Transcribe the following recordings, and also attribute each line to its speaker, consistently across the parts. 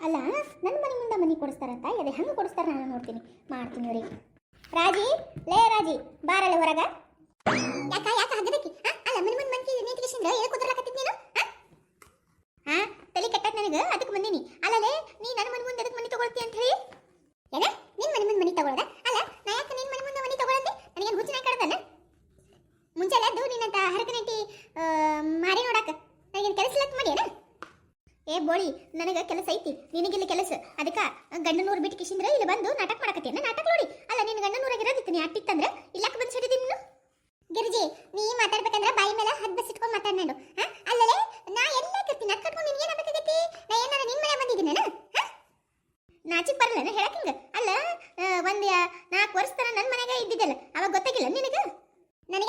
Speaker 1: ಅಲ್ಲ ನನ್ನ ಮನೆ ಮುಂದೆ ಮನೆ ಕೊಡಿಸ್ತಾರಂತ ಅದೇ, ಹಂಗೆ ಕೊಡಿಸ್ತಾರ, ನಾನು ನೋಡ್ತೀನಿ. ಮಾಡ್ತೀನಿ ಅವ್ರಿಗೆ. ರಾಜಿ? ಲೇ, ರಾಜಿ, ಬಾರಲ್ಲ ಹೊರಗ? ಯಾಕ ಯಾಕ ಹಗ್ಗದಕ್ಕೆ? ಅಲ್ಲ, ಮನೆ ಮುಂದೆ ಮಂಕಿ ನಿಂತ್ಕಿಸಿಂದ್ರ ಹೇಳಿ ಕುದ್ರಲಾಕತ್ತಿದ್ ನೀನು? ಆ? ಹಾ ತಲೆ ಕೆಟ್ಟತ್ ನನಗೆ? ಅದಕ್ಕೆ ಬಂದೀನಿ. ಅಲ್ಲಲೇ ನೀ ನನ್ನ ಮನೆ ಮುಂದೆ ಅದಕ್ಕೆ ಮನೆ ತಗೊಳ್ತಿ ಅಂತ ಹೇಳಿ? ಏನ ನಿನ್ನ ಮನೆ ಮುಂದೆ ಮನೆ ತಗೊಳ್ಳೋದ ಅಲ್ಲ, ನಾ ಯಾಕೆ ನಿನ್ನ ಮನೆ ಮುಂದೆ ಮನೆ ತಗೊಳ್ಳಂದೆ ನನಗೇನು ಹುಚ್ಚಿನ ಕಡ್ದಲ್ಲ ಮುಂಚೆಲ್ಲ ಅದು ನಿನ್ನಂತ ಹರಕನೈತಿ ಮಾರಿ ನೋಡಾಕ ನನಗೇನು ಕೆಲಸ ಲಕ್ ಮಾಡ್ಯಾನ ಏ ಬೋಳಿ, ನನಗೆ ಕೆಲಸ ಐತಿ, ನಿನಗಿಲ್ಲ ಕೆಲಸ. ಅದಕ್ಕೆ ಗಂಡನೂರು ಬಿಟ್ಟು ಕಿಶಿಂದ್ರ ಇಲ್ಲಿ ಬಂದು ನಾಟಕ ಮಾಡಕತ್ತೇನ ನಾಟಕ ನೋಡಿ. ಅಲ್ಲ ನಿನ್ನ ಗಂಡನೂರಾಗಿರೋದಿತ್ತು ನೀ ಅಟ್ಟಿತ್ತಂದ್ರೆ ಇಲ್ಲಕ್ಕೆ ಬಂದು ಸಿಡಿದಿ ನೀನು? ಗಿರಿಜಿ, ನೀ ಮಾತಾಡ್ಬೇಕಂದ್ರೆ ಬಾಯಿ ಮೇಲೆ ಹದ್ ಬಸ್ ಮಾತಾಡ್ನಾಡು. ಅಲ್ಲಲೇ, ನಾ ಎಲ್ಲ ಕರ್ತೀನಿ ಅದು ಕಟ್ಕೊಂಡು ನಿನ್ಗೆ ಏನಾಗಬೇಕಾಗೈತಿ ನಾ ಏನಾರ ನಿನ್ ಮನೆ ಬಂದಿದ್ದೀನ ನಾಚಿಕ್ ಬರಲ್ಲ ಹೇಳಕ್ ಹಿಂಗ? ಅಲ್ಲ ಒಂದ್ ನಾಲ್ಕು ವರ್ಷ ತನ ನನ್ನ ಮನೆಗೆ ಇದ್ದಿದ್ದಲ್ಲ, ಅವಾಗ ಗೊತ್ತಾಗಿಲ್ಲ ನನಗೆ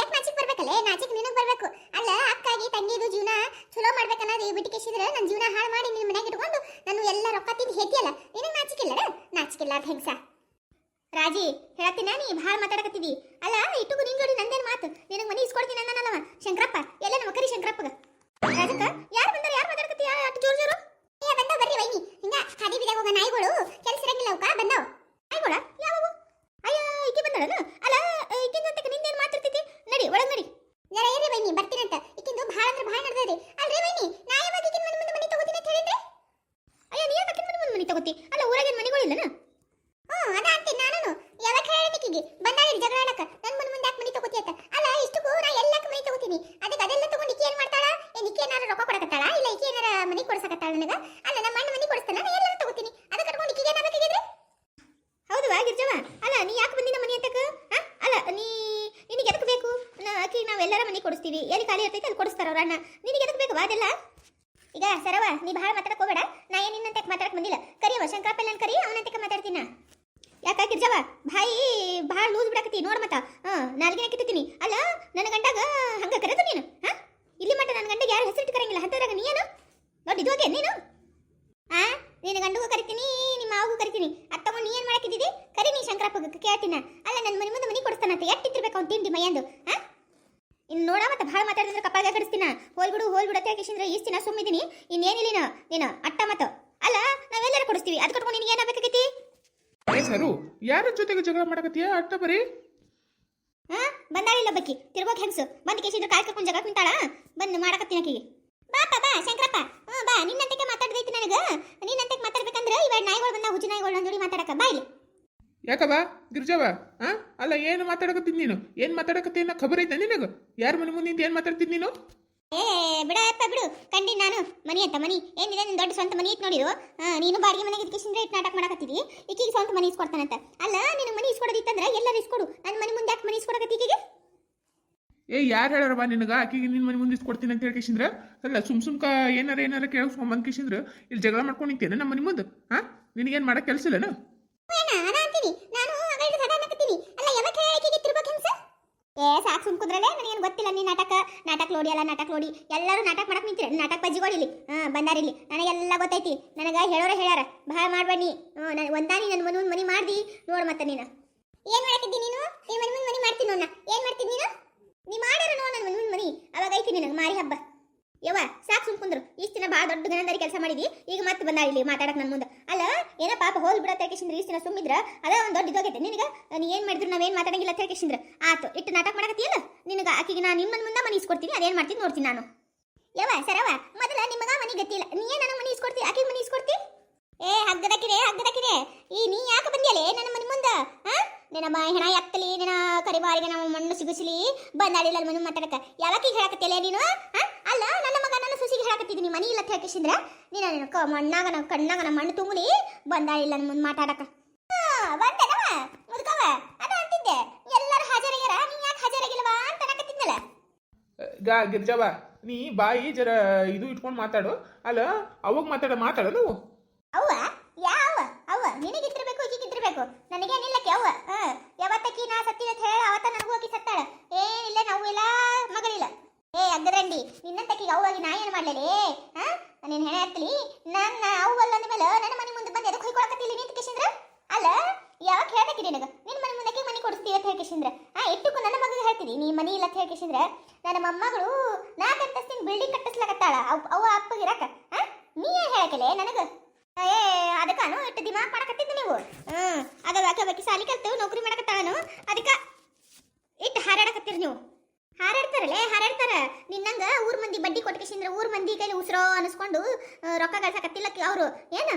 Speaker 1: ಯಾಕೆ ನಾಚಿಕ್ ಬರ್ಬೇಕಲ್ಲ ನಾಚಿಕ್ ನಿನಗೆ ಬರ್ಬೇಕು ಅಲ್ಲ ಅಕ್ಕಾಗಿ ತಂಗಿದು ಜೀವನ ಚಲೋ ಮಾಡ್ಬೇಕನ್ನೋದು ಈ ಬಿಟ್ಟಿಕಿಸಿದ್ರೆ ನನ್ನ ಜೀವನ ಹಾಳು ಮಾಡಿ ನಿನ್ನ ಮನೆಗೆ ಇಟ್ಕೊಂಡು ನಾನು ಎಲ್ಲ ರೊಕ್ಕ ತಿಂದು ಹೇತಿಯಲ್ಲ ನಿನಗೆ ನಾಚಿಕಿಲ್ಲ? ನಾಚಿಕಿಲ್ಲ ಅದು ಹೆಂಗ್ಸ? ರಾಜಿ ಹೇಳ್ತೀನ ನೀ ಭಾಳ ಮಾತಾಡಕತ್ತಿದಿ. ಅಲ್ಲ ಇಟ್ಟುಗು ನಿನ್ ಜೋಡಿ ನಂದೇನು ಮಾತು? ನಿನಗೆ ಮನೆ ಇಸ್ಕೊಡ್ತೀನಿ ಅನ್ನನವ ಶಂಕರಪ್ಪ, ಎಲ್ಲ ನಮ್ಮ ಕರಿ ಶಂಕರಪ್ಪಗ. ರಾಜಕ್ಕ, ಯಾರು ಬಂದಾರ? ಯಾರು ಮಾತಾಡಕತ್ತಿ ಅಷ್ಟು ಜೋರು ಜೋರು? ಏ, ಬಂದಾವ, ಬರ್ರಿ ವೈನಿ. ಹಿಂಗ ಹಾದಿ ಬಿದಾಗ ಹೋಗ ನಾಯಿಗಳು ಕೆಲಸ ಇರಂಗಿಲ್ಲ ಅವಕ್ಕ ಬಂದಾವ. ನಾಯಿಗಳ? ಯಾವವು? ಅಯ್ಯ, ಈಕೆ ಬಂದಳನ ಅಲ್ಲ ಈಕಿನ ಜೊತೆಗೆ ನಿಂದೇನ್ ಮಾತಾಡ್ತಿದ್ದಿ ನಡಿ ಒಳಗ್ ನಡಿ ಜರ ಏರಿ ವೈನಿ ಬರ್ತೀನಂತ ಈಕಿಂದು ಭಾಳ ಅಂದ್ರೆ ಭಾಳ ನಡೆದರಿ ಅಲ್ರಿ ವೈನಿ ನಾ ಯಾವಾಗ ಈಕಿನ ಮನೆ ಮುಂದೆ ಮನೆ ತಗೋತೀನಿ ಅಂತ ಹೇಳಿದ್ರೆ ಅಯ್ಯ ನೀ ಯಾಕೆ ಮನೆ ಮುಂದೆ ಮನೆ ತಗೋತಿ ಅಲ್ಲ ಊರಾಗೇನ್ ಮನೆಗಳಿಲ್ಲನ ಹ್ಞೂ ಅದ ಅಂತೀನಿ ನಾನು ಯಾವಾಗ ಹೇಳಿ ನಿಕ್ಕಿಗೆ ಬಂದಾಳಿ ಜಗಳ ಆಡಕ ನನ್ನ ಮನೆ ಮುಂದೆ ಯಾಕೆ ಮನೆ ತಗೋತಿ ಅಂತ ಅಲ್ಲ ಇಷ್ಟಕ್ಕೂ ನಾ ಎಲ್ಲಕ್ಕೆ ಮನೆ ತಗೋತೀನಿ ಅದಕ್ಕೆ ಅದೆಲ್ಲ ತಗೊಂಡು ಈಕೆ ಏನ್ ಮಾಡ್ತಾಳ ಏನ್ ಈಕೆ ಏನಾರ ರೊಕ್ಕ ಕೊಡಕತ್ತಾಳ ಇಲ್ಲ ಈಕೆ ಏನಾರ ಮನೆ ಕೊಡ್ಸಕತ್ತಾಳ ನನಗ ಅಲ್ಲ ನಮ್ಮ ಅಣ್ಣ ಮನೆ ಕೊಡಿಸ್ತಾನ ನಾ ಎಲ್ಲರೂ ತಗೋತೀನಿ ಅದಕ್ಕೆ ಕಟ್ಕೊಂಡು ಈಕೆಗೆ ಏನಾಗಬೇಕಾಗಿದ್ರೆ ಹೌದು ಗಿರ್ಜವ ಅಲ್ಲ ನೀ ಯಾಕೆ ಬಂದಿನ ಮನೆ ಅಂತಕ ಅಲ್ಲ ನೀ ನಿನಗೆ ಎದಕ್ಕೆ ಬೇಕು ನಾ ಆಕಿ ನಾವೆಲ್ಲರ ಮನೆ ಕೊಡಿಸ್ತೀವಿ ಎಲ್ಲಿ ಖಾಲಿ ಇರ್ತೈತೆ ಅಲ್ಲಿ ಕೊಡಿಸ್ತಾರ ಅವ್ರ ಅಣ್ಣ ನಿನಗೆ ಎದಕ್ಕೆ ಬೇಕು ಅದೆಲ್ಲ ಈಗ ಸರವ, ನೀ ಭಾಳ ಮಾತಾಡಕ್ ಹೋಗಬೇಡ. ನಾ ಏನ್ ನಿನ್ನಂತೆ ಮಾತಾಡಕ್ ಬಂದಿಲ್ಲ? ಕರಿಯವ ಶಂಕರಪ್ಪನ ಕರಿ, ಅವನಂತೆ ಮಾತಾಡ್ತೀನ? ಯಾಕ ಗಿರ್ಜವ ಬಾಯಿ ಭಾಳ ಲೂಸ್ ಬಿಡಕತ್ತಿ, ನೋಡ್ ಮತ್ತ. ಹಾ, ನಾಲ್ಗಿನ ಕಿತ್ತೀನಿ ಅಲ್ಲ, ನನ್ನ ಗಂಡಾಗ ಹಂಗ ಕರೆದು ನೀನು, ಹಾ? ಇಲ್ಲಿ ಮಟ್ಟ ನನ್ನ ಗಂಡಗೆ ಯಾರು ಹೆಸರಿಟ್ಟು ಕರಂಗಿಲ್ಲ ಅಂತದ್ರಾಗ ನೀ ಏನು? ನೋಡಿ, ಇದು ನೀನು? ಆ, ನಿನ್ನ ಗಂಡಗೂ ಕರಿತೀನಿ, ನಿಮ್ಮ ಮಾವಗೂ ಕರಿತೀನಿ. ಅತ್ತಮ್ಮ, ನೀ ಏನ್ ಮಾಡಕ್ಕಿದ್ದೀವಿ ಕರಿ ನೀ ಶಂಕರಪ್ಪ ಕೇಳ್ತೀನ. ಅಲ್ಲ ನನ್ನ ಮನೆ ಮುಂದೆ ಮನೆ ಕೊಡಿಸ್ತಾನಂತ. ಎಟ್ಟಿರ್ಬೇಕು ಅವ್ನು ತಿಂಡಿ ಮೈಯಂದು? ಇನ್ನು ನೋಡ ಮತ್ತೆ ಭಾಳ ಮಾತಾಡಿದ್ರೆ ಕಪ್ಪಾಗ ಕಡಿಸ್ತೀನ ಹೋಲ್ ಬಿಡು ಹೋಲ್ ಬಿಡು ಅಂತ ಇಷ್ಟು ದಿನ ಸುಮ್ಮಿದ್ದೀನಿ ಇನ್ನೇನಿಲ್ಲ ನೀನು ಅಟ್ಟ ಮತ. ಅಲ್ಲ ನಾವೆಲ್ಲರೂ ಕೊಡಿಸ್ತೀವಿ. ಅದು ಕಟ್ಕೊಂಡು ನಿನಗೆ ಏನಾಗಬೇಕಾಗೈತಿ
Speaker 2: ಏ ಸರು ಯಾರ ಜೊತೆಗೆ ಜಗಳ ಮಾಡಕತ್ತೀಯ ಅಟ್ಟ ಬರಿ?
Speaker 1: ಹಾ ಬಂದಾಳಿಲ್ಲ ಬಕ್ಕಿ. ತಿರ್ಗೋಕ್ ಹೆಂಗ್ಸು? ಬಂದ್ ಕೇಸಿದ್ರು ಕಾಯ್ ಕರ್ಕೊಂಡು ಜಗ ಕುಂತಾಳ ಬಂದು ಮಾಡಕತ್ತೀನಿ ಆಕಿಗೆ. ಬಾಪ ಬಾ ಶಂಕರಪ್ಪ. ಹ್ಞೂ ಬಾ ನಿನ್ನಂತಕ್ಕೆ ಮಾತಾಡ್ದೈತಿ ನನಗೆ. ನಿನ್ನಂತಕ್ಕೆ ಮಾತಾಡ್ಬೇಕಂದ್ರೆ ಇವಾಗ ನಾಯಿಗಳು ಬಂದ ಹುಚ್ಚು ನಾಯಿಗಳು ಜೋಡಿ ಮಾತಾಡಕ. ಬಾ ಇಲ್ಲಿ.
Speaker 2: ಯಾಕವ ಗಿರ್ಜವ ಆ? ಅಲ್ಲ ಏನು ಮಾತಾಡಕತ್ತೀನಿ ನೀನು? ಏನು ಮಾತಾಡಕತ್ತಿ ಅನ್ನೋ ಖಬರ್ ಐತೆ ನಿನಗ? ಯಾರ ಮನೆ ಮುಂದಿಂದ ಏನು ಮಾತಾಡ್ತಿದ್ ನೀನು?
Speaker 1: ಏ ಬಿಡಪ್ಪ ಬಿಡು. ಕಂಡಿ ನಾನು. ಮನಿ ಅಂತ ಮನಿ. ಏನಿದೆ ನಿನ್ನ ದೊಡ್ಡ ಸ್ವಂತ ಮನಿ ಇತ್ತು ನೋಡಿರು? ನೀನು ಬಾಡಿಗೆ ಮನೆಗೆ ಇದಕ್ಕೆ ರೇಟ್ ನಾಟಕ ಮಾಡಕತ್ತಿದಿ ಈಕಿಗೆ ಸ್ವಂತ ಮನಿ ಇಸ್ಕೊಡ್ತಾನಂತ. ಅಲ್ಲ ನಿನಗೆ ಮನಿ ಇಸ್ಕೊಡೋದಿತ್ತಂದ್ರೆ ಎಲ್ಲರೂ ಇಸ್ಕೊಡು. ನನ್ನ ಮನೆ ಮುಂದೆ ಯಾಕೆ ಮನಿ ಇಸ್ಕೊಡಕತ್ತಿ ಈಕಿಗೆ?
Speaker 2: ಏ ಯಾರು ಹೇಳಾರವ ನಿನಗ? ಆಕಿಗೆ ನಿನ್ನ ಮನೆ ಮುಂದೆ ಇಸ್ಕೊಡ್ತೀನಿ ಅಂತ ಹೇಳ್ಕೇಶಿಂದ್ರ ಅಲ್ಲ ಸುಮ್ ಸುಮ್ಕ ಏನಾರ ಏನಾರ ಕೇಳಿಸ್ಕೊಂಬಂದ್ ಕೇಶಿಂದ್ರ ಇಲ್ಲಿ ಜಗಳ ಮಾಡ್ಕೊಂಡು ನಿಂತೇನೆ ನಮ್ಮ ಮನೆ ಮುಂದೆ? ಹಾ ನಿನಗೇನು ಮಾಡಕ್ ಕೆಲಸ ಇಲ್ಲನ
Speaker 1: ಏನ ಅದ ಅಂತೀನಿ ನಾನು ಹಾಗಾದ್ರೆ ಸದಾ ಅನ್ನಕತ್ತೀನಿ ಅಲ್ಲ ಯಾವಾಗ ಹೇಳಿಕೆಗೆ ತಿರ್ಬೇಕು ಹೆಂಗ್ಸ ಏ ಸಾಕು ಸುಮ್ ಕುದ್ರಲೆ? ನನಗೇನು ಗೊತ್ತಿಲ್ಲ, ನೀ ನಾಟಕ ನಾಟಕ ನೋಡಿ ಅಲ್ಲ ನಾಟಕ ನೋಡಿ. ಎಲ್ಲರೂ ನಾಟಕ ಮಾಡಕ್ ನಿಂತಿರ. ನಾಟಕ ಬಜ್ಜಿಗಳಿಲ್ಲಿ ಹಾ ಬಂದಾರಿಲ್ಲಿ ನನಗೆಲ್ಲ ಗೊತ್ತೈತಿ. ನನಗ ಹೇಳೋರ ಹೇಳ್ಯಾರ. ಭಾಳ ಮಾಡ್ಬೇಡಿ ಹ್ಞೂ ನಾನು ಒಂದಾನಿ ನನ್ನ ಮನೆ ಮನಿ ಮಾಡ್ದಿ. ನೋಡ್ ಮತ್ತೆ ನೀನು. ಏನ್ ಮಾಡಕ್ಕಿದ್ದಿ ನೀನು? ನಿನ್ನ ಮನೆ ಮುಂದೆ ಮನಿ ಮಾಡ್ತೀನಿ ನೋಡ ಏನ್ ಮಾಡ್ತೀನಿ ನೀನು? ನೀ ಮಾಡ್ಯಾರ ನೋಡ್ ನನ್ನ ಮನೆ ಮನಿ. ಅವಾಗ ಐತಿ ನಿನಗೆ ಮಾರಿ ಹಬ್ಬ. ಯವ್ವ, ಸಾಕು ಸುಮ್ ಕುಂದ್ರು. ಇಷ್ಟು ದಿನ ಭಾಳ ದೊಡ್ಡ ಗಣಂದಾರಿ ಕೆಲಸ ಮಾಡಿದಿ. ಈಗ ಮತ್ತೆ ಬಂದ ಇಲ್ಲಿ ಮಾತಾಡಕ್ ನನ್ನ ಮುಂದೆ. ಅಲ್ಲ, ಏನ ಪಾಪ ಹೋಲ್ ಬಿಡತ್ತೆ ಯಾಕೆಂದ್ರೆ ಇಷ್ಟು ದಿನ ಸುಮ್ಮಿದ್ರ ಅದ ಒಂದು ದೊಡ್ಡ ಇದಾಗೈತೆ ನಿನಗ? ನೀ ಏನು ಮಾಡಿದ್ರು ನಾವೇನ್ ಮಾತಾಡಂಗಿಲ್ಲ ಅಂತ ಯಾಕೆಂದ್ರೆ ಆತು, ಇಟ್ಟು ನಾಟಕ ಮಾಡಕತ್ತಿಯಲ್ಲ? ನಿನಗ ಆಕಿಗೆ ನಾನು ನಿಮ್ಮ ಮುಂದೆ ಮನಿ ಇಸ್ಕೊಡ್ತೀನಿ ಅದೇನ್ ಮಾಡ್ತೀನಿ ನೋಡ್ತೀನಿ ನಾನು. ಯವ್ವ ಸರವ ಮೊದಲ ನಿಮಗ ಮನಿ ಗೊತ್ತಿಲ್ಲ. ನೀ ಏನ್ ನನಗೆ ಮನಿ ಇಸ್ಕೊಡ್ತಿ ಆಕಿಗೆ ಮನಿ ಇಸ್ಕೊಡ್ತಿ ಏ ಹಗ್ಗದಕ್ಕಿರೇ ಹಗ್ಗದಕ್ಕಿರೇ ಈ ನೀ ಯಾಕೆ ಬಂದಿಯಲ್ಲ? ನನ್ನ ಮನೆ ಮುಂದೆ ಹಾ ನಿನ್ನ ಹೆಣ ಎತ್ತಲಿ, ನಿನ್ನ ಕರಿಬಾರಿಗೆ ನಮ್ಮ ಮಣ್ಣು ಸಿಗಿಸ್ಲಿ. ಬಂದಾಡಿಲ್ಲ ಅಲ್ಲಿ ಮನೆ ಮಾತಾಡಕ. ಯಾವಾಗ ಈಗ ಹೇಳಕತ್ತಿಯಲ್ಲ ನೀನು? ಅಲ್ಲ, ನನ್ನ ಮಗ ನನ್ನ ಸುಸಿಗೆ ಹೇಳಕತ್ತಿದ್ದೀನಿ ಮನಿ ಇಲ್ಲ ಹೇಳ್ಕಿಸಿದ್ರ ನೀನು ನನ್ನ ಕ ಮಣ್ಣಾಗ ನಮ್ಮ ಕಣ್ಣಾಗ ನಮ್ಮ ಮಣ್ಣು ತುಂಬಲಿ. ಬಂದಾಡಿಲ್ಲ ನನ್ನ ಮುಂದೆ ಮಾತಾಡಕ. ಬಂದೆನವ ಮುದ್ಕವ, ಅದ ಅಂತಿದ್ದೆ. ಎಲ್ಲರೂ ಹಾಜರಾಗ್ಯಾರ? ನೀ ಯಾಕೆ ಹಾಜರಾಗಿಲ್ವಾ ಅಂತ ಅನ್ನಕತ್ತಿದ್ದಲ್ಲ
Speaker 2: ಗಾ ನೀ ಬಾಯಿ ಜರ ಇದು ಇಟ್ಕೊಂಡು ಮಾತಾಡು. ಅಲ್ಲ, ಅವಾಗ ಮಾತಾಡ ಮಾತಾಡ ನಾವು
Speaker 1: ನಾ ಸತ್ತಿನ ಅಂತ ಹೇಳ, ಅವತ್ತ ನನಗೂ ಹೋಗಿ ಸತ್ತಾಳ. ಏನಿಲ್ಲ ನಾವು ಇಲ್ಲ, ಮಗಳಿಲ್ಲ. ಏ, ಅಗ್ಗದಂಡಿ, ನಿನ್ನಂತಕ್ಕಿ ಅವ್ವಾಗಿ ನಾ ಏನು ಮಾಡ್ಲೇಲಿ? ಹಾ? ನೀನು ಹೆಣೆ ಹತ್ತಲಿ ನನ್ನ ಅವ್ವಲ್ಲ ಮೇಲೆ, ನನ್ನ ಮನೆ ಮುಂದೆ ಬಂದು ಎದಕ್ಕೆ ಹೊಯ್ಕೊಳಕತ್ತಿಲ್ಲ ನಿಂತ ಕಿಶಿಂದ್ರ? ಅಲ್ಲ, ಯಾವಾಗ ಹೇಳ್ದಕ್ಕಿ ನಿನಗ? ನಿನ್ನ ಮನೆ ಮುಂದಕ್ಕೆ ಮನೆ ಕೊಡಿಸ್ತೀವಿ ಅಂತ ಹೇಳ್ಕಿಶಿಂದ್ರ ಆ, ಇಟ್ಟುಕು ನನ್ನ ಮಗಗೆ ಹೇಳ್ತೀನಿ. ನೀ ಮನಿ ಇಲ್ಲ ಅಂತ ಹೇಳ್ಕಿಶಿಂದ್ರ ನನ್ನ ಮೊಮ್ಮಗಳು ನಾಲ್ಕಂತಸ್ತಿನ ಬಿಲ್ಡಿಂಗ್ ಕಟ್ಟಿಸ್ಲಾಕತ್ತಾಳ. ಅವ್ ಅವ ಅಪ್ಪಗಿರಕ ಹಾ ನೀ ಏನು ಹೇಳಕಲೇ ನನಗ? ಏ, ಅದಕ್ಕಾನು ಇಟ್ಟು ದಿಮಾಗ್ ಮಾಡಕತ್ತಿದ್ದು ನೀವು. ಹ್ಮ್ ಅದ ಬಾಕಿ ಬಾಕಿ ಸಾಲಿ ಕಲ್ತು, ನೌಕರಿ ಮಾಡಕತ್ತಾನು. ಅದಕ್ಕ ಇಟ್ಟು ಹಾರಾಡಕತ್ತೀರಿ ನೀವು. ಹಾರಾಡ್ತಾರಲ್ಲೇ, ಹಾರಾಡ್ತಾರ. ನಿನ್ನಂಗ ಊರ್ ಮಂದಿ ಬಡ್ಡಿ ಕೊಟ್ಕೇಸಿಂದ್ರ ಊರ್ ಮಂದಿ ಕೈಲಿ ಉಸಿರೋ ಅನಿಸ್ಕೊಂಡು ರೊಕ್ಕ ರೊಕ್ಕ ಗಳಿಸಕತ್ತಿಲ್ಲ ಅವರು. ಏನು?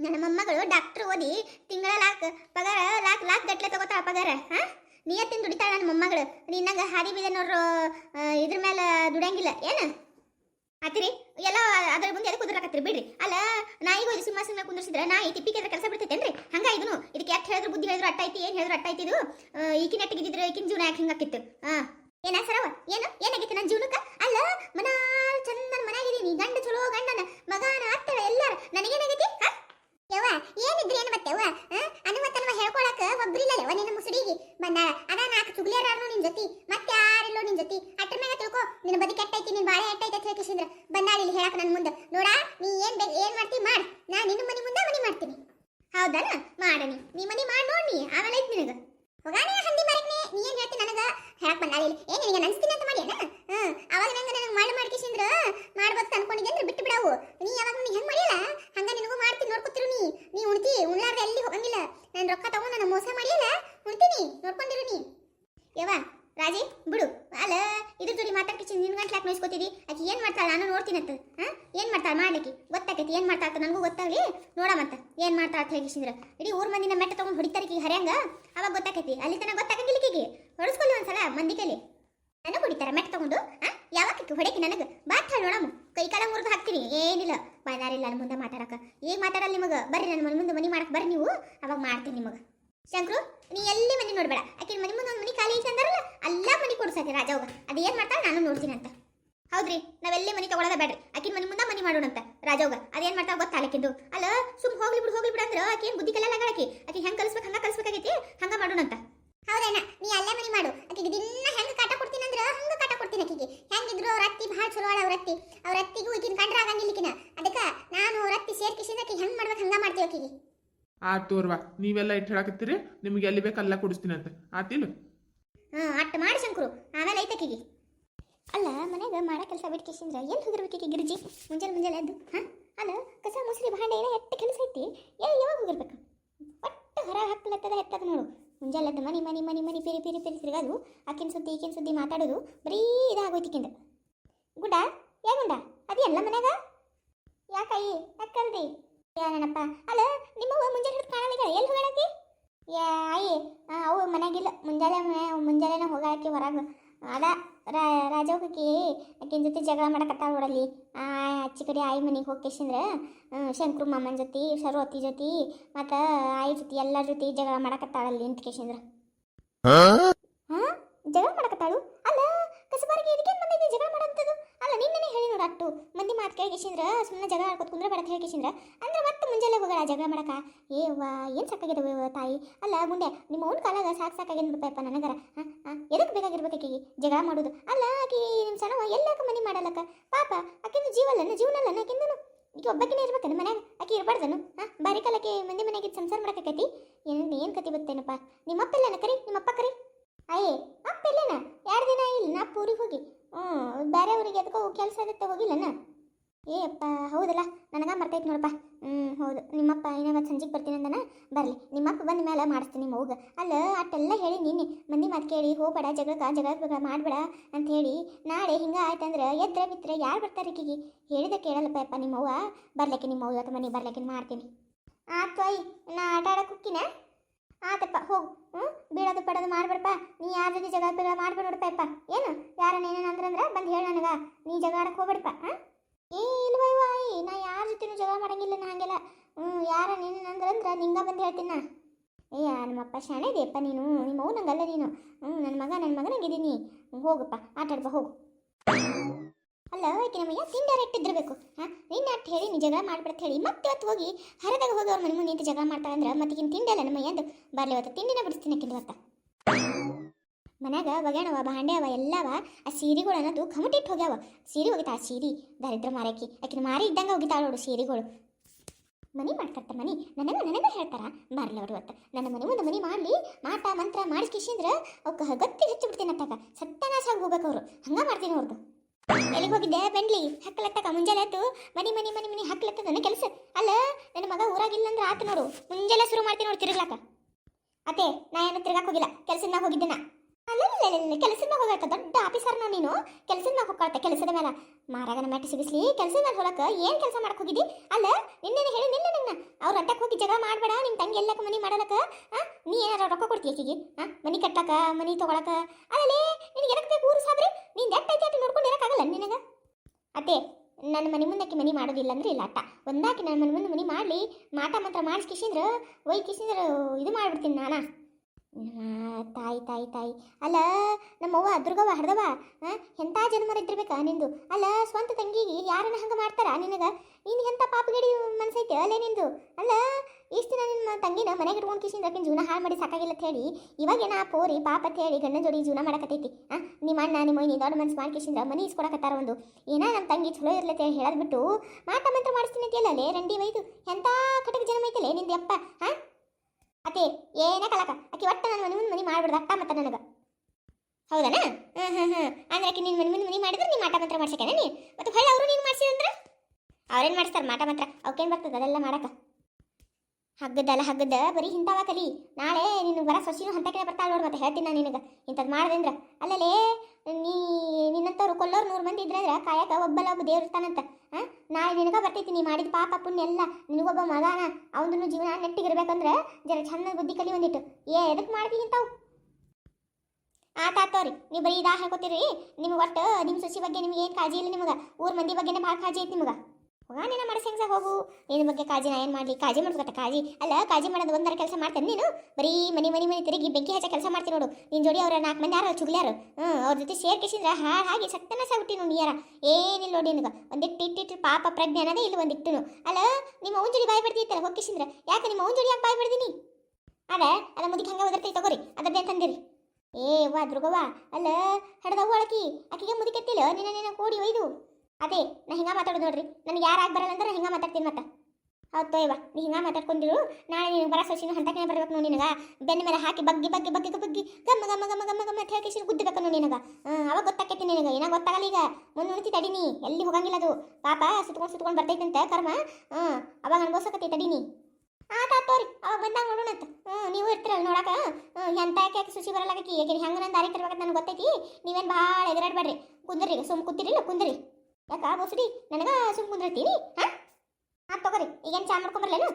Speaker 1: ನನ್ನ ಮೊಮ್ಮಗಳು ಡಾಕ್ಟರ್ ಓದಿ ತಿಂಗಳ ಲಾಕ್, ಪಗಾರ ಲಾಕ್ ಲಾಕ್ ಗಟ್ಲೆ ತಗೋತಾಳ ಪಗಾರ, ಹಾ? ನಿಯತ್ತಿನ ದುಡಿತಾಳ ನನ್ನ ಮೊಮ್ಮಗಳು. ನಿನ್ನಂಗ ಹಾದಿ ಬೀದನವ್ರು ಇದ್ರ ಮೇಲೆ ದುಡಿಯಂಗಿಲ್ಲ. ಏನು? ಆತಿರಿ, ಎಲ್ಲ ಅದ್ರ ಮುಂದೆ ಎದಕ್ಕೆ ಕುದುರಾಕತ್ತೀರಿ ಬಿಡ್ರಿ. ಅಲ್ಲ, ನಾಯಿಗೆ ಹೋಗಿ ಸಿಂಹಾಸನ ಕುಂದ್ರಿಸಿದ್ರೆ ನಾಯಿ ತಿಪ್ಪಿ ಕೆದ್ರ ಕೆಲಸ ಬಿಡ್ತೈತೇನ್ರಿ? ಹಂಗ ಇದನು ಇದಕ್ಕೆ ಎಷ್ಟು ಹೇಳಿದ್ರು ಬುದ್ಧಿ ಹೇಳಿದ್ರು ಅಟ್ಟ ಐತಿ ಏನ್ ಹೇಳಿದ್ರು ಅಟ್ಟ ಐತಿ ಇದು ಈಕಿನ ಅಟ್ಟಿಗಿದ್ರೆ ಈಕಿನ ಜೀವನ ಯಾಕೆ ಹಿಂಗಾಕಿತ್ತು ಹಾ ಏನ ಸರವ? ಏನು? ಏನಾಗೈತಿ ನನ್ನ ಜೀವನಕ್ಕೆ? ಅಲ್ಲ ಮನ ಚಂದನ ಮನೆಯಾಗಿದ್ದೀನಿ ಗಂಡ ಚಲೋ, ಗಂಡನ. ಮಗನ ಅತ್ತಳ ಎಲ್ಲಾರ ನನಗೇನಾಗೈತಿ ಹಾ ಯವ್ವ ಏನಿದ್ರಿ ಏನು ಮತ್ತೆ ಯವ್ವ ಅನುಮತನವ ಹೇಳ್ಕೊಳಕ ಒಬ್ರಿಲ್ಲ ಯವ್ವ ನಿನ್ನ ಮುಸುಡಿಗೆ ಬಂದಾಳ ಅದ ನಾಲ್ಕು ಚುಗ್ಲಿಯರಾರು ನಿನ್ ಜೊತೆ ಮತ್ತೆ ಯಾರಿಲ್ಲೋ ನಿನ್ ಜೊತೆ ಅಟ್ರ ಮ್ಯಾಗ ತಿಳ್ಕೊ ನಿನ್ನ ಬದಿ ಕೆಟ್ಟೈತಿ ನಿನ್ ಬಾಳೆ ಎಟ್ಟೈತಿ ಅಂತ ಹೇಳ್ಕಿಸಿದ್ರ ಬಂದಾಳ ಇಲ್ಲಿ ಹೇಳಕ್ ನನ್ ಮುಂದೆ ನೋಡ ನೀ ಏನ್ ಬೇಕು ಏನ್ ಮಾಡ್ತಿ ಮಾಡ್ ನಾ ನಿನ್ನ ಮನಿ ಮುಂದೆ ಮನಿ ಮಾಡ್ತೀನಿ ಹೌದನ ಮಾಡನಿ ನೀ ಮನಿ ಮಾಡ್ ನೋಡ್ನಿ ಆಮೇಲೆ ಐತಿ ನಿನಗ ಹೋಗಾನೆ ಹಂದಿ ಮರಕ್ನೆ ನೀ ಏನ್ ಹೇಳ್ತಿ ನನಗ ಇಲ್ಲಿ ಏನ್ ನಿನಗೆ ನನ್ಸ್ತೀನಿ ಅಂತ ಮಾಡಿ ಹ್ಮ್, ಅವಾಗ ನಂಗ ನನಗೆ ಮಾಡಿ ಮಾಡ್ಕಿಸಿಂದ್ರ ಮಾಡ್ಬೇಕು ಅನ್ಕೊಂಡಿದ್ದೆ ಅಂದ್ರೆ ಬಿಟ್ಟು ಬಿಡಾವು. ನೀ ಯಾವಾಗ ನೀ ಹೆಂಗ್ ಮಾಡಿಲ್ಲ ಹಂಗ ನಿನಗೂ ಮಾಡ್ತೀನಿ, ನೋಡ್ಕೊತಿರು ನೀ. ನೀ ಉಣ್ತಿ ಉಣ್ಣಾರ್ದ ಎಲ್ಲಿ ಹೋಗಂಗಿಲ್ಲ. ನಾನು ರೊಕ್ಕ ತಗೊಂಡು ನಾನು ಮೋಸ ಮಾಡಿಲ್ಲ ಉಣ್ತೀನಿ, ನೋಡ್ಕೊಂಡಿರು ನೀ. ಯವ್ವ, ರಾಜಿ, ಬಿಡು. ಅಲ್ಲ, ಇದ್ರ ಜೋಡಿ ಮಾತಾಡ್ಕಿಸಿ ನಿನ್ ಗಂಟ್ಲು ಯಾಕೆ ನೋಯ್ಸ್ಕೊತಿದಿ ಆಕಿ ಏನ್ ಮಾಡ್ತಾಳ? ನಾನು ನೋಡ್ತೀನಂತ ಹಾ? ಏನ್ ಮಾಡ್ತಾಳ ಮಾಡ್ಲಿಕ್ಕೆ? ಗೊತ್ತಾಕೈತಿ, ಏನ್ ಮಾಡ್ತಾಳ ಅಂತ ನನಗೂ ಗೊತ್ತಾಗ್ಲಿ. ನೋಡ ಮತ್ತ ಏನ್ ಮಾಡ್ತಾಳ ಅಂತ ಹೇಳಿಸಿದ್ರ ಇಡೀ ಊರ್ ಮಂದಿನ ಮೆಟ್ಟ ತಗೊಂಡ್ ಹೊಡಿತಾರ ಈಕಿಗೆ ಹರ್ಯಾಂಗ. ಅವಾಗ ಗೊತ್ತಾಕೈತಿ. ಅಲ್ಲಿ ತನಕ ಗೊತ್ತಾಗಂಗಿಲ್ಲ ಈಕಿಗೆ ಹೊಡಿಸ್ಕೊಳ್ಳಿ ಒಂದ್ಸಲ, ಮಂದಿ ಕೈಲಿ. ನನಗೆ ಹೊಡಿತಾರ ಮೆಟ್ ತಗೊಂಡು ಯಾವಾಗ ಹೊಡೆಕಿ ನನಗೆ? ಬಾತ್ ಹೇಳೋಣ ಕೈ ಕಾಲ ಮುರಿದು ಹಾಕ್ತೀನಿ. ಏನಿಲ್ಲ. ಬಾದಾರಿಲ್ಲ ನನ್ನ ಮುಂದೆ ಮಾತಾಡಕ ಈಗ ಮಾತಾಡಲ್ಲ ನಿಮಗೆ? ಬರ್ರಿ, ನನ್ನ ಮನೆ ಮುಂದೆ ಮನಿ ಮಾಡಕ್ ಬರ್ರಿ ನೀವು. ಅವಾಗ ಮಾಡ್ತೀನಿ ನಿಮಗೆ. ಶಂಕ್ರು, ನೀ ಎಲ್ಲಿ ಮನೆ ನೋಡ್ಬೇಡ. ಆಕಿನ ಮನೆ ಮುಂದೆ ಒಂದು ಮನಿ ಖಾಲಿ ಐತೆ ಅಲ್ಲ ಮನಿ ರಾಜ ಹೋಗ ಅದು ಏನು ಮಾಡ್ತಾಳೆ? ನಾನು ನೋಡ್ತೀನಿ ಅಂತ. ಹೌದ್ರಿ ನಾವೆಲ್ಲಿ ಮನಿ ತಗೊಳ್ಳೋದ ಬೇಡ್ರಿ. ಆಕಿನ ಮನೆ ಮುಂದೆ ಮನಿ ರಾಜ ಹೋಗ ಅದೇನ್ ಮಾಡ್ತಾವ ಗೊತ್ತಾ ಅಲ್ಲ ಸುಮ್ ಹೋಗ್ಲಿ ಬಿಡು ಹೋಗ್ಲಿ ಬಿಡು ಅಂದ್ರೆ ಆಕಿ ಏನ್ ಬುದ್ಧಿ ಕಲ್ಲ ಆಕಿ. ಆಕಿ ಹೆಂಗ್ ಕಲಿಸ್ಬೇಕು, ಹಂಗ ಕಲಿಸ್ಬೇಕಾಗೈತಿ? ಹಂಗ ಮಾಡೋಣಂತ. ಹೌದಣ್ಣ ನೀ ಅಲ್ಲೇ ಮನಿ ಮಾಡು. ಆಕಿಗೆ ದಿನ ಹೆಂಗೆ ಕಾಟ ಕೊಡ್ತೀನಿ ಅಂದ್ರೆ ಹಂಗೆ ಕಾಟ ಕೊಡ್ತೀನಿ ಆಕಿಗೆ. ಹೆಂಗಿದ್ರು ಅವ್ರ ಅತ್ತಿ ಭಾಳ ಚಲೋ ಅಳ ಅವ್ರ ಅತ್ತಿ. ಅವ್ರ ಅತ್ತಿಗೂ ಈಗಿನ ಕಂಡ್ರ ಆಗಂಗಿಲ್ಲಕಿನ ಅದಕ್ಕೆ ನಾನು ಅವ್ರ ಅತ್ತಿ ಸೇರ್ಕಿಸಿದ ಆಕಿ ಹೆಂಗೆ ಮಾಡ್ಬೇಕು ಹಂಗೆ ಮಾಡ್ತೀವಿ ಆಕಿಗೆ.
Speaker 2: ಆ ತೋರ್ವಾ ನೀವೆಲ್ಲ ಇಟ್ಟು ಹೇಳಕತ್ತೀರಿ? ನಿಮ್ಗೆ ಎಲ್ಲಿ ಬೇಕು ಅಲ್ಲ ಕೊಡಿಸ್ತೀನಿ ಅಂತ. ಆತಿಲ್ಲ
Speaker 1: ಹಾ ಅಟ್ಟು ಮಾಡಿ ಶಂಕರು. ಆಮೇಲೆ ಐತಕಿಗೆ ಅಲ್ಲ ಮನೆಗೆ ಮಾಡೋ ಕೆಲಸ ಬಿಟ್ಕೇಸಿಂದ್ರ ಎಲ್ಲಿ ಹೋಗಿರ್ಬೇಕೀಗ ಗಿರ್ಜಿ? ಮುಂಜಾನೆ ಮುಂಜಾನೆ ಅದು ಹಾ? ಅಲ್ಲ ಕಸ ಮುಸ್ರಿ ಭಾಂಡೆ ಏನೋ ಎಟ್ಟು ಕೆಲಸ ಐತಿ? ಏ ಯಾವಾಗ ಹೋಗಿರ್ಬೇಕು? ಒಟ್ಟು ಹೊರ ಹಾಕ್ಲತ್ತದ ಎತ್ತದ ನೋಡು. ಮುಂಜಾನೆ ಅದು ಮನಿ ಮನಿ ಮನಿ ಮನಿ, ಪಿರಿ ಪಿರಿ ಪಿರಿ ತಿರ್ಗೋದು, ಆಕಿನ ಸುದ್ದಿ, ಈಕಿನ ಸುದ್ದಿ ಮಾತಾಡೋದು, ಬರೀ ಇದಾಗೋಯ್ತಿಕ್ಕಿಂದ ಗುಂಡ ಯಾ ಗುಂಡ? ಅದು ಎಲ್ಲ ಮನ್ಯಾಗ? ಯಾಕಯ್ಯಿ ಯಾಕಂದ್ರಿ ಯಾರಣ್ಣಪ್ಪ ಅಲ್ಲ, ನಿಮ್ಮ ಮುಂಜಾನೆ ಹಿಡಿದು ಕಾಣಲಿಲ್ಲ ಎಲ್ಲಿ ಹೋಗಾಳಕಿ? ಯಾ ಅಯ್ಯಿ ಅವು ಮನ್ಯಾಗಿಲ್ಲ, ಮುಂಜಾನೆ ಮುಂಜಾನೆನೇ ಹೋಗಾಕಿ ಹೊರಗೆ. ಅದ ರಾಜವ್ಕಿ ಆಕಿನ ಜೊತೆ ಜಗಳ ಮಾಡಕತ್ತಾಳ ನೋಡಲ್ಲಿ. ಆ ಅಚ್ಚಿ ಕಡೆ ಆಯಿ ಮನೆಗೆ ಹೋಗ್ಕೇಶಂದ್ರೆ ಶಂಕರು ಮಾಮನ ಜೊತೆ ಸರೋತಿ ಜೊತೆ ಮತ್ತು ಆಯಿ ಜೊತೆ ಎಲ್ಲರ ಜೊತೆ ಜಗಳ ಮಾಡಕತ್ತಾಳಲ್ಲಿ ಅಂತ ಕೇಶಂದ್ರ. ಹಾ? ಜಗಳ ಮಾಡಕತ್ತಾಳು? ಕಸಬಾರಿಗೆ ಇದಕ್ಕೆ ಬಂದೈತಿ ಜಗಳ ಮಾಡೋಂಥದ್ದು? ಅಲ್ಲ ನಿನ್ನೆ ಹೇಳಿ ನೋಡು ಅಟ್ಟು. ಮಂದಿ ಮಾತು ಕೇಳಿಕೇಶಂದ್ರ ಸುಮ್ಮನೆ ಜಗಳ ಆಡ್ಕೊತ ಕುಂದ್ರೆ ಬೇಡ ಹೇಳ್ಕೇಶಂದ್ರ ಅಂದ್ರೆ ಮತ್ತೆ ಮುಂಜಾನೆ ಹೋಗಲ್ಲ ಜಗಳ ಮಾಡಕ ಏ ವಾ ಏನು ಸಾಕಾಗ್ಯದ ತಾಯಿ? ಅಲ್ಲ ಗುಂಡೆ ನಿಮ್ಮ ಅವ್ನ ಕಾಲಾಗ ಸಾಕು ಸಾಕಾಗ್ಯದ ಬಿಡಪ್ಪ ನನಗರ. ಹಾಂ ಎದಕ್ಕೆ ಬೇಕಾಗಿರ್ಬೇಕು ಆಕಿಗೆ? ಜಗಳ ಮಾಡೋದು. ಅಲ್ಲ, ಆಕಿ ನಿಮ್ಮ ಸಣ್ಣವ ಎಲ್ಲಾಕ ಮನಿ ಮಾಡಲಕ್ಕ ಪಾಪ, ಆಕಿಂದು ಜೀವಲ್ಲನ, ಜೀವನಲ್ಲನ ಆಕಿಂದನು? ಈಗ ಒಬ್ಬಕಿನೇ ಇರ್ಬೇಕನ ಮನ್ಯಾಗ? ಆಕಿ ಇರಬಾರ್ದನು? ಹಾಂ ಬಾರಿ ಕಾಲಕ್ಕೆ ಮಂದಿ ಮನೆಗೆ ಸಂಸಾರ ಮಾಡಕೈತಿ ಏನು ಏನು ಕತಿ ಬತ್ತೇನಪ್ಪ ನಿಮ್ಮಪ್ಪಲ್ಲನ ಕರಿ, ನಿಮ್ಮಪ್ಪ ಕರಿ? ಅಯ್ಯೇ ಅಪ್ಪ ಇಲ್ಲನ ಎರಡು ದಿನ ಇಲ್ಲ, ನಾ ಊರಿಗೆ ಹೋಗಿ. ಹ್ಞೂ ಬೇರೆ ಊರಿಗೆ ಎದ್ಕೋ ಕೆಲಸ ಇರುತ್ತೆ ಹೋಗಿಲ್ಲನ? ಏ ಅಪ್ಪ, ಹೌದಲ್ಲ, ನನಗ ಮರ್ತೈತೆ ನೋಡಪ್ಪ. ಹ್ಞೂ ಹೌದು. ನಿಮ್ಮಪ್ಪ ಏನಾಗ ಸಂಜೆಗೆ ಬರ್ತೀನಿ ಅಂದನ? ಬರಲಿ. ನಿಮ್ಮಪ್ಪ ಬಂದ ಮೇಲೆ ಮಾಡಿಸ್ತೀನಿ ಹೋಗ ಅಲ್ಲ, ಅಟ್ಟೆಲ್ಲ ಹೇಳಿ ನೀನೆ. ಮಂದಿ ಮಾತು ಕೇಳಿ, ಹೋಗ್ಬೇಡ, ಜಗಳಕ್ಕೆ, ಜಗಳ ಮಾಡಬೇಡ ಅಂತ ಹೇಳಿ. ನಾಳೆ ಹಿಂಗೆ ಆಯ್ತಂದ್ರೆ ಎದ್ರೆ ಬಿತ್ತರೆ ಯಾರು ಬರ್ತಾರೆ ಈಕಿಗೆ? ಹೇಳಿದ ಕೇಳಲ್ಲಪ್ಪ ಅಪ್ಪ ನಿಮ್ಮವ್ವ. ಬರ್ಲಿಕ್ಕೆ ನಿಮ್ಮ ಅವ್ವ ಇವತ್ತು ಮನೆ ಬರ್ಲಿಕ್ಕೆ ಮಾಡ್ತೀನಿ. ಆತು ಅಯ್ಯ ನಾ ಆಟ ಆಡೋಕೆ ಹೋಗ್ತೀನ? ಆತಪ್ಪ, ಹೋಗು. ಹ್ಞೂ ಬೀಳೋದು ಪಡೋದು ಮಾಡ್ಬೇಡಪ್ಪ. ನೀ ಯಾರ ಜೊತೆ ಜಗಳ ಬಿಗಳ ಮಾಡ್ಬೇಡ ನೋಡಪ್ಪ ಯಪ್ಪ ಏನು? ಯಾರನ್ನ ಏನೇನು ಅಂದ್ರಂದ್ರೆ ಬಂದು ಹೇಳು ನನಗೆ. ನೀ ಜಗಳ ಹೋಗ್ಬಿಡಪ್ಪ ಹಾಂ ಏ ಇಲ್ವಯ್ವ ಆಯಿ ನಾ ಯಾರ ಜೊತೆನೂ ಜಗಳ ಮಾಡಂಗಿಲ್ಲ ನಾ ಹಂಗೆಲ್ಲ. ಹ್ಞೂ ಯಾರ ನೀನು ಅಂದ್ರಂದ್ರೆ ನಿಂಗ ಬಂದು ಹೇಳ್ತೀನಿ ನಾ. ಏ ನಮ್ಮಪ್ಪ ಶಾಣೆ ಇದೆಯಪ್ಪ ನೀನು. ನಿಮ್ಮ ನಂಗಲ್ಲ ನೀನು. ಹ್ಞೂ ನನ್ನ ಮಗ ನನ್ನ ಮಗನಾಗಿದ್ದೀನಿ ಹೋಗಪ್ಪ. ಆಟ ಆಡ್ಬಾ ಹೋಗು. ಅಲ್ಲ, ಆಕೆ ನಮಗೆ ತಿಂಡಾರೆಟ್ ಇದ್ದಿರಬೇಕು? ಹಾಂ? ನಿನ್ನ ಅಟ್ಟು ಹೇಳಿ, ನೀ ಜಗಳ ಮಾಡ್ಬಿಡ್ತ ಹೇಳಿ. ಮತ್ತೆ ಇವತ್ತು ಹೋಗಿ ಹರದಾಗ ಹೋಗಿ ಅವ್ರ ಮನೆ ಮುಂದೆ ನಿಂತು ಜಗಳ ಮಾಡ್ತಾಳೆ ಅಂದ್ರೆ ಮತ್ತೆ ಈಗಿನ ತಿಂಡಿ ಅಲ್ಲ ನಮ್ಮ ಎಂದು ಬರ್ಲಿ ಇವತ್ತು ತಿಂಡಿನ ಬಿಡಿಸ್ತೀನಿ ಆಕಿನ ಇವತ್ತು ಮನ್ಯಾಗ ಒಗ್ಯಾಣವ, ಬಾಂಡೆ ಅವ, ಎಲ್ಲವ, ಆ ಸೀರೆಗಳು ಅನ್ನೋದು ಕಮಟಿಟ್ಟು ಹೋಗ್ಯಾವ. ಸೀರೆ ಹೋಗಿತಾ ಆ ಸೀರೆ. ದರಿದ್ರ ಮಾರಾಕಿ. ಆಕಿನ ಮಾರಿ ಇದ್ದಂಗೆ ಹೋಗಿತಾಳ ನೋಡು ಸೀರೆಗಳು. ಮನಿ ಮಾಡ್ಕರ್ತ ಮನಿ. ನನಗ ನನಗ ಹೇಳ್ತಾರ. ಬರ್ಲಿ ಅವ್ರು ಇವತ್ತು. ನನ್ನ ಮನೆ ಮುಂದೆ ಮನಿ ಮಾಡಲಿ. ಮಾಟ, ಮಂತ್ರ ಮಾಡಿಸ್ಕಿಸಿಂದ್ರೆ ಅವಕ್ಕೆ ಗತ್ತಿ ಹಚ್ಚಿ ಬಿಡ್ತೀನಿ ಅತ್ತಾಗ. ಸತ್ಯನಾಶ ಆಗಿ ಹೋಗ್ಬೇಕು ಅವರು. ಹಂಗೆ ಮಾಡ್ತೀನಿ ಅವ್ರದ್ದು ಎಲ್ಲಿಗೆ ಹೋಗಿದ್ದೆ? ಬೆಂಡ್ಲಿ. ಹಕ್ಕಲತ್ತಕ ಮುಂಜಾನೆ ಆಯ್ತು ಮನಿ ಮನಿ ಮನಿ ಮನಿ ಹಕ್ಕಲತ್ತದ ನನ್ನ ಕೆಲಸ. ಅಲ್ಲ, ನನ್ನ ಮಗ ಊರಾಗಿಲ್ಲ ಅಂದ್ರೆ ಆತು ನೋಡು. ಮುಂಜಾನೆ ಶುರು ಮಾಡ್ತೀನಿ ನೋಡು ತಿರುಗ್ಲಾಕ. ಅತ್ತೆ, ನಾ ಏನೋ ತಿರುಗಾಕ ಹೋಗಿಲ್ಲ. ಕೆಲಸದ ನಾ ಹೋಗಿದ್ದೆ ನಾ. ಅಲ್ಲ ಕೆಲಸದ ಮ್ಯಾಗ ಹೋಗಾಕ ದೊಡ್ಡ ಆಫೀಸರ್ನ ನೀನು. ಕೆಲಸದ ಮ್ಯಾಗ ಹೋಗ್ಕೊಳತ್ತೆ ಕೆಲಸದ ಮೇಲೆ ಮಾರಾಗನ ಮ್ಯಾಟ್ ಸಿಗಿಸ್ಲಿ, ಕೆಲಸದ ಮೇಲೆ ಹೋಗಕ್ಕೆ ಏನು ಕೆಲಸ ಮಾಡಕ್ ಹೋಗಿದ್ದಿ? ಅಲ್ಲ ನಿನ್ನೆ ಹೇಳಿ, ನಿನ್ನೆ ನಂಗೆ ಅವ್ರ ಅಡ್ಡಕ್ಕೆ ಹೋಗಿ ಜಗಳ ಮಾಡಬೇಡ ನಿಮ್ಮ ತಂಗಿ ಎಲ್ಲಕ ಮನಿ ಮಾಡಲಕ್ಕ. ನೀ ಏನಾರ ರೊಕ್ಕ ಕೊಡ್ತೀಯ ಆಕಿಗೆ ಆ, ಮನಿ ಕಟ್ಟಕ, ಮನಿ ತಗೊಳಕ? ಅಲ್ಲೇ ನಿನಗೆ ಎದಕ್ಕೆ ಬೇಕು ಊರು ಸಾಬ್ರಿ? ನೀನು ಎಟ್ಟ ಐತಿ ಅಟ್ಟು ನೋಡ್ಕೊಂಡು ಇರಕ್ಕಾಗಲ್ಲ ನಿನಗೆ? ಅತ್ತೆ, ನನ್ನ ಮನೆ ಮುಂದಕ್ಕೆ ಮನಿ ಮಾಡೋದಿಲ್ಲ ಅಂದ್ರೆ ಇಲ್ಲ ಅಟ್ಟ. ಒಂದಾಕಿ ನನ್ನ ಮನೆ ಮುಂದೆ ಮನಿ ಮಾಡಲಿ, ಮಾಟ ಮಾತ್ರ ಮಾಡಿಸ್ಕಿಸಿಂದ್ರ ಒಯ್ ಕಿಸಿಂದ್ರ ಇದು ಮಾಡ್ಬಿಡ್ತೀನಿ ನಾನಾ. ತಾಯಿ ತಾಯಿ ತಾಯಿ. ಅಲ್ಲ, ನಮ್ಮವ್ವ ದುರ್ಗವ್ವ ಹಡ್ದವ ಎಂಥ ಜನ್ಮರ ಇದ್ದಿರ್ಬೇಕ ನಿಂದು? ಅಲ್ಲ, ಸ್ವಂತ ತಂಗಿಗೆ ಯಾರನ್ನ ಹಂಗೆ ಮಾಡ್ತಾರ ನಿನಗೆ? ನೀನು ಎಂಥ ಪಾಪಗಡಿ ಮನ್ಸೈತೆ ಅಲ್ಲೇ ನಿಂದು? ಅಲ್ಲ, ಇಷ್ಟು ದಿನ ನಿನ್ನ ತಂಗಿನ ಮನೆಗೆ ಇಟ್ಕೊಂಡು ಕಿಸಿಂದ ಆಕಿನ ಜೀವನ ಹಾಳು ಮಾಡಿ ಸಾಕಾಗಿಲ್ಲ ಅಂತ ಹೇಳಿ ಇವಾಗೇನ ಆ ಪೋರಿ ಪಾಪ ಅಂತ ಹೇಳಿ ಗಂಡನ ಜೋಡಿ ಜೀವನ ಮಾಡಕತ್ತೈತಿ ಹಾಂ ನಿಮ್ಮ ಅಣ್ಣ, ನಿಮ್ಮ ಮೈನಿ ದೊಡ್ಡ ಮನ್ಸು ಮಾಡಿ ಕಿಸಿಂದ ಮನಿ ಇಸ್ಕೊಡಕತ್ತಾರ ಒಂದು. ಏನ ನಮ್ಮ ತಂಗಿ ಚಲೋ ಇರ್ಲತ್ತೆ ಹೇಳದ್ ಬಿಟ್ಟು ಮಾಟ ಮಂತ್ರ ಮಾಡಿಸ್ತೀನಿ ಅಂತೀಯಲ್ಲ ರಂಡಿ ವೈದು ಎಂಥ ಕಟಕ ಜನ್ಮ ಐತಲ್ಲೇ ನಿಂದು ಅಪ್ಪ ಹಾ ಅತ್ತೆ ಏನ ಕಲಕ ಆಕಿ ಒಟ್ಟ ನನ್ನ ಮನೆ ಮುಂದೆ ಮನೆ ಮಾಡ್ಬಿಡ್ದು ಅಟ್ಟ ಮತ್ತೆ ನನಗೆ. ಹೌದನ? ಹಾಂ ಹಾಂ ಹಾಂ ಅಂದ್ರೆ ಆಕಿ ನಿನ್ನ ಮನೆ ಮುಂದೆ ಮನೆ ಮಾಡಿದ್ರೆ ನೀ ಮಾಟ ಮಂತ್ರ ಮಾಡ್ಸಕೇನ ನೀ? ಮತ್ತೆ ಹೊಳ್ಳಿ ಅವರು ನೀನು ಮಾಡ್ಸಿದಂದ್ರೆ ಅವ್ರೇನು ಮಾಡ್ತಾರ ಮಾಟ ಮಂತ್ರ? ಅವಕ್ಕೇನು ಬರ್ತದೆ ಅದೆಲ್ಲ ಮಾಡಕ? ಹಗ್ಗದಲ್ಲ ಹಗ್ಗದ ಬರೀ ಇಂಥವ ಕಲಿ. ನಾಳೆ ನೀನು ಬರ ಸೊಸಿನೂ ಹಂತಕ್ಕೆ ಬರ್ತಾಳೆ ನೋಡು ಮತ್ತೆ ಹೇಳ್ತೀನಿ ನಾನು ನಿನಗೆ. ಇಂಥದ್ದು ಮಾಡ್ದಂದ್ರ ಅಲ್ಲಲೇ ನೀ ನಿನ್ನಂಥವ್ರು ಕೊಲ್ಲೋರು ನೂರು ಮಂದಿ ಇದ್ರಂದ್ರ ಕಾಯಕ ಒಬ್ಬಲ್ಲ ಒಬ್ಬ ದೇವ್ರು ಇರ್ತಾನಂತ. ಆ? ನಾಳೆ ನಿನಗ ಬರ್ತೈತಿ ನೀ ಮಾಡಿದ ಪಾಪ ಪುಣ್ಯ ಎಲ್ಲ. ನಿನಗೊಬ್ಬ ಮಗನ ಅವನು ಜೀವನ ನೆಟ್ಟಿಗಿರ್ಬೇಕಂದ್ರೆ ಜರ ಚಂದ ಬುದ್ಧಿ ಕಲಿ ಒಂದಿಟ್ಟು. ಏ ಎದಕ್ಕೆ ಮಾಡ್ತೀನಿ ಆತ ಆತವ್ರಿ ನೀವು ಬರೀ ಇದಾ ಹಾಕೋತೀರಿ ನಿಮ್ಗೆ ಒಟ್ಟು ನಿಮ್ಮ ಸೊಸಿ ಬಗ್ಗೆ ನಿಮ್ಗೆ ಏನು ಕಾಳಜಿ ಇಲ್ಲ ನಿಮಗೆ? ಊರ ಮಂದಿ ಬಗ್ಗೆನೇ ಭಾಳ ಕಾಳಜಿ ಐತಿ ನಿಮ್ಗೆ. ಹೋಗ ಮಾಡಿಸ್ ಮಾಡಿಸಂಗ ಹೋಗು? ನಿನ್ನ ಬಗ್ಗೆ ಕಾಜಿ ನಾ ಏನು ಮಾಡಲಿ? ಕಾಜಿ ಮಾಡ್ಬೇಕತ್ತ ಕಾಜಿ ಅಲ್ಲ ಕಾಜಿ ಮಾಡೋದು ಒಂದರ ಕೆಲಸ ಮಾಡ್ತೇನೆ ನೀನು? ಬರೀ ಮನಿ ಮನಿ ಮನಿ ತಿರುಗಿ ಬೆಂಕಿ ಹಚ್ಚ ಕೆಲಸ ಮಾಡ್ತೀನಿ ನೋಡು. ನಿನ್ನ ಜೋಡಿ ಅವರ ನಾಲ್ಕು ಮಂದಿ ಯಾರು? ಚುಗ್ಲ್ಯಾರು. ಹ್ಞೂ ಅವ್ರ ಜೊತೆ ಸೇರ್ ಹಾ, ಹಾಗೆ ಸತ್ತನ ಸಾಗ್ಬಿಟ್ಟಿ ನೋಡಿ ಯಾರ? ಏನಿಲ್ಲ ನೋಡಿ ನಿನಗೆ. ಒಂದಿಟ್ಟು ಇಟ್ಟಿಟ್ಟು ಪಾಪ ಪ್ರಜ್ಞೆ ಅನ್ನೋದೇ ಇಲ್ಲ ಒಂದಿಟ್ಟುನು. ಅಲ್ಲ, ನಿಮ್ಮ ಅವ್ನ ಜೋಡಿ ಬಾಯಿ ಬಿಡ್ತಿತ್ತಲ್ಲ ಹೋಗಿಸಿದ್ರ ಯಾಕೆ ನಿಮ್ಮ ಅವ್ನ ಜೋಡಿ ಯಾಕೆ ಬಾಯಿ ಬಿಡ್ದೀನಿ ಅದ ಅದ ಮುದಿಗೆ ಹಂಗೆ ಒದರ್ತೈ ತಗೋರಿ. ಅದನ್ನೇ ತಂದಿರಿ. ಏ, ವಾ, ದುರ್ಗವ್ವ. ಅಲ್ಲ, ಹಡ್ದವ್ವ ಅಳಕಿ. ಆಕಿಗೆ ಮುದಿಕೆತ್ತಿಲ್ಲ ನಿನ್ನ ನಿನ್ನ ಕೂಡಿ ಒಯ್ದು. ಅದೇ, ನಾ ಹಿಂಗ ಮಾತಾಡೋದು ನೋಡ್ರಿ. ನನಗೆ ಯಾರಾಗ ಬರಲ್ಲ ಅಂದ್ರೆ ಹಿಂಗ ಮಾತಾಡ್ತೀನಿ ಮತ್ತೆ. ಹೌದು ತೋಯವ್ವ ನೀ ಹಿಂಗ ಮಾತಾಡ್ಕೊಂಡಿರು, ನಾಳೆ ನೀನು ಬರ ಸೊಸಿನ ಹಂತಕ್ಕೆ ಬರ್ಬೇಕು ನೋಡಿ ನಿನಗ. ಬೆನ್ನ ಮೇಲೆ ಹಾಕಿ ಬಗ್ಗಿ ಬಗ್ಗಿ ಬಗ್ಗಿ ಬಗ್ಗಿ, ಗಮ್ಮ ಗಮ್ಮ ಗಮ್ಮ ಗಮ್ಮ ಗಮ್ಮ ಅಂತ ಹೇಳಿ ಗುದ್ದಬೇಕು ನೋಡಿ ನಿನಗ. ಅವಾಗ ಗೊತ್ತಾಕೈತಿ ನಿನಗ. ಏನ ಗೊತ್ತಾಗಲ್ಲ ಈಗ. ಮುಂದೆ ಉಳಿತಿ ತಡೀನಿ ಎಲ್ಲಿ ಹೋಗಂಗಿಲ್ಲ ಅದು. ಪಾಪ ಸುತ್ಕೊಂಡು ಸುತ್ಕೊಂಡು ಬರ್ತೈತಂತೆ ಕರ್ಮ. ಹಾಂ ಅವಾಗ ಅನ್ಭವಿಸಕತಿ ತಡೀನಿ ಆತ ತೋರಿ. ಅವಾಗ ಬಂದಾಗ ನೋಡೋಣಂತ ಹ್ಞೂ ನೀವು ಇರ್ತೀರಲ್ಲ ನೋಡಕ. ಹ್ಞೂ ಎಂತ ಯಾಕೆ ಸುಶಿ ಬರಲಾಗಕ್ಕೆ ಯಾಕೆ ಹೆಂಗೆ ನನ್ನ ದಾರಿ ನನಗೆ ಗೊತ್ತೈತಿ. ನೀವೇನು ಭಾಳ ಎದುರಾಡ್ಬೇಡ್ರಿ ಕುಂದ್ರಿ, ಸುಮ್ ಕೂತಿರಿಲ್ಲ ಕುಂದ್ರಿ. ಯಾಕ ಬೋಸಡಿ, ನನಗ ಸುಮ್ ಕುಂದ್ರತೀನಿ ಹಾ? ಆತ್ ತಗೋರಿ, ಈಗೇನು ಚಾ ಮಾಡ್ಕೊಂಬರ್ಲೇನು?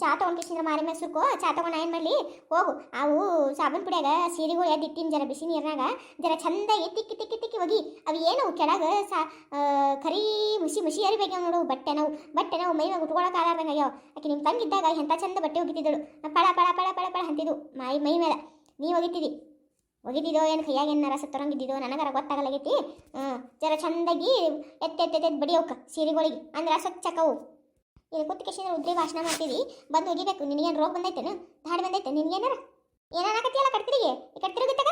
Speaker 1: ಚಾ ತೊಗೊಂಡು ಮಾರಿ ಮೇಲೆ ಸುರ್ಕೋ ಚಾ ತೊಗೊಂಡು ಏನು ಮಾಡಲಿ? ಹೋಗು, ಅವು ಸಾಬೂನ್ ಪುಡಿಯಾಗ ಸೀರೆಗಳು ಎದ್ದು ಇಟ್ಟಿನ ಜರ ಬಿಸಿ ನೀರ್ನಾಗ, ಜರ ಚಂದ ತಿಕ್ಕಿ ತಿಕ್ಕಿ ತಿಕ್ಕಿ ಹೋಗಿ ಅವು ಏನು ಕೆಳಗೆ ಸಾ ಕರಿ ಮುಸಿ ಮುಸಿ ಅರಿಬೇಕು ನೋಡು, ಬಟ್ಟೆ ನಾವು ಬಟ್ಟೆ ನಾವು ಮೈ ಮ್ಯಾಗ ಉಟ್ಕೊಳಕ್ಕೆ ಆಲಾರ್ದಂಗೆ ಅಯ್ಯೋ ಆಕೆ ನಿಮ್ಮ ತಂಗಿದ್ದಾಗ ಎಂಥ ಚಂದ ಬಟ್ಟೆ ಒಗಿತಿದ್ದಳು. ಪಳ ಪಳ ಪಳ ಪಳ ಪಳ ಅಂತಿದ್ದು ಮೈ ಮೈ ಮೇಲೆ ನೀ ಒಗಿತಿದಿ ಒಗಿತಿದ್ದೋ ಏನು ಕೈಯಾಗ ಏನಾರ ಸತ್ತರಂಗಿದ್ದಿದ್ದೋ ನನಗರ ಗೊತ್ತಾಗಲಾಗೈತಿ. ಹ್ಞೂ, ಜರ ಚಂದಾಗಿ ಎತ್ತೆ ಎತ್ತೆ ಎತ್ತೆ ಬಡಿಯೋಕ ಸೀರೆಗಳಿಗೆ ಅಂದ್ರೆ ಸ್ವಚ್ಛಕವು ಇದು ಕುತ್ತಿಗೆ ಉದ್ರಿ ಭಾಷಣ ಮಾಡ್ತೀವಿ. ಬಂದು ಒಗಿಬೇಕು. ನಿನಗೇನು ರೋಗ ಬಂದೈತೇನು? ದಾಡಿ ಬಂದೈತೆ. ನಿನಗೇನಾರ? ಏನಾಗತ್ತಿಯಲ್ಲ ಕಟ್ತಿರಿಗೆ? ಈ ಕಟ್ತಿರೋಗಿತ್ತಾಗ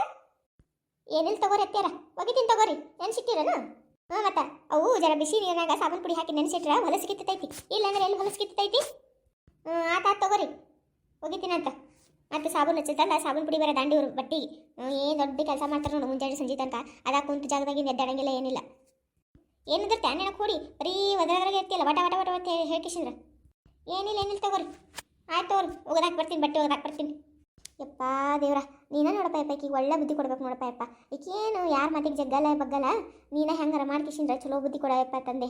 Speaker 1: ಏನಿಲ್ಲ ತಗೋರಿ ಅತ್ಯಾರ ಒಗಿತೀನಿ ತಗೋರಿ. ನೆನ್ಸಿಟ್ಟಿರನು? ಹಾಂ ಮತ್ತ. ಅವು ಜರ ಬಿಸಿ ನೀರಿನಾಗ ಸಾಬೂನ್ ಪುಡಿ ಹಾಕಿ ನೆನೆಸಿಟ್ರ ಹೊಲಸು ಕಿತ್ತೈತಿ ಇಲ್ಲಾಂದ್ರೆ ಎಲ್ಲಿ ಹೊಲಸು ಕಿತ್ತೈತಿ ಹ್ಞೂ ಆತ ತಗೋರಿ. ಒಗಿತೀನಂತ. ಮತ್ತೆ ಸಾಬೂನು ಹಚ್ಚುತ್ತಲ್ಲ ಸಾಬೂನ್ ಪುಡಿ ಬರೋ ದಾಂಡಿ ಬಟ್ಟಿ. ಏನು ದೊಡ್ಡ ಕೆಲಸ ಮಾಡ್ತಾರೆ ನೋಡು ಮುಂಜಾನೆ ಸಂಜೆ ತನಕ. ಅದ ಕುಂತು ಜಾಗದಾಗಿ ಎದ್ದಾಡಂಗಿಲ್ಲ, ಏನಿಲ್ಲ. ಏನಿದ್ರೆ ಟ್ಯಾನ್ ಕೂಡಿ. ಬರೀ ಒದ್ರಾದ್ರಾಗೆ ಇರ್ತಿಲ್ಲ ವಟ ವಟ ವಟ ವಟ ಹೇಳ್ಕಿಸಿದ್ರ ಏನಿಲ್ಲ ಏನಿಲ್ಲ ತಗೋರಿ. ಆಯ್ತು ತಗೋರಿ, ಒಗದಾಕ್ ಬರ್ತೀನಿ, ಬಟ್ಟೆ ಒಗದಾಕ್ ಬರ್ತೀನಿ. ಯಪ್ಪ ದೇವ್ರ, ನೀನ ನೋಡಪ್ಪ ಯಪ್ಪ ಈಕಿಗೆ ಒಳ್ಳೆ ಬುದ್ಧಿ ಕೊಡ್ಬೇಕು ನೋಡಪ್ಪ ಯಪ್ಪ. ಈಕೇನು ಯಾರ ಮಾತಿಗೆ ಜಗ್ಗಲ್ಲ, ಬಗ್ಗಲ್ಲ? ನೀನ ಹೆಂಗಾರ ಮಾಡ್ಕಿಸಿಂದ್ರ ಚಲೋ ಬುದ್ಧಿ ಕೊಡಯಪ್ಪ ತಂದೆ.